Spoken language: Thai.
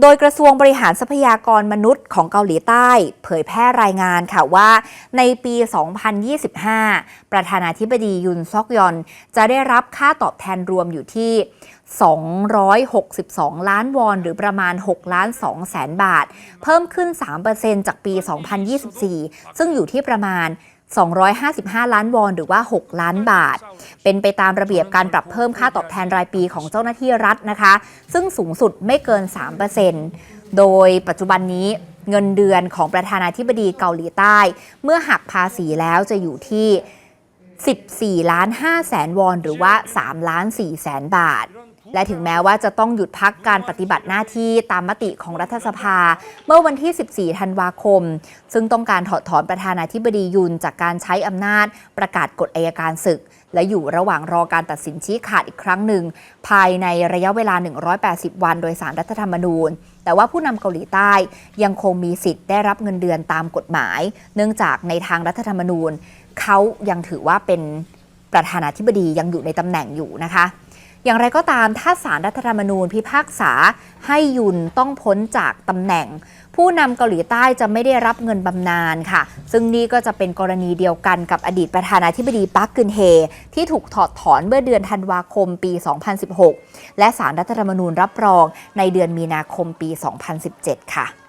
โดยกระทรวงบริหารทรัพยากรมนุษย์ของเกาหลีใต้ เผยแพร่รายงานค่ะว่า ในปี 2025 ประธานาธิบดียุนซอกยอน จะได้รับค่าตอบแทนรวมอยู่ที่ 262 ล้านวอน หรือประมาณ 6 ล้าน2แสนบาท เพิ่มขึ้น 3%จากปี 2024 ซึ่งอยู่ที่ประมาณ 255 ล้านวอน หรือว่า 6 ล้านบาท เป็นไปตามระเบียบการปรับเพิ่มค่าตอบแทนรายปีของเจ้าหน้าที่รัฐนะคะ ซึ่งสูงสุดไม่เกิน 3%โดยปัจจุบันนี้เงินเดือนของประธานาธิบดีเกาหลีใต้ เมื่อหักภาษีแล้วจะอยู่ที่ 14 ล้าน5แสนวอน หรือว่า 3 ล้าน4แสนบาท และถึงแม้ว่าจะต้องหยุดพักการปฏิบัติหน้าที่ตามมติของรัฐสภา เมื่อวันที่ 14 ธันวาคม ซึ่งต้องการถอดถอนประธานาธิบดียุนจากการใช้อำนาจประกาศกฎอายการศึก และอยู่ระหว่างรอการตัดสินชี้ขาดอีกครั้งหนึ่ง ภายในระยะเวลา 180 วันโดยสารรัฐธรรมนูญ แต่ว่าผู้นำเกาหลีใต้ยังคงมีสิทธิ์ได้รับเงินเดือนตามกฎหมาย เนื่องจากในทางรัฐธรรมนูญ เขายังถือว่าเป็นประธานาธิบดียังอยู่ในตำแหน่งอยู่นะคะ อย่างไรก็ตามถ้าสารรัฐธรรมนูญพิพากษาให้ยุนต้องพ้นจากตำแหน่ง ผู้นำเกาหลีใต้จะไม่ได้รับเงินบำนาญค่ะ ซึ่งนี่ก็จะเป็นกรณีเดียวกันกับอดีตประธานาธิบดีปักกึนเฮ ที่ถูกถอดถอนเมื่อเดือนธันวาคมปี 2016 และสารรัฐธรรมนูญรับรองในเดือนมีนาคมปี 2017 ค่ะ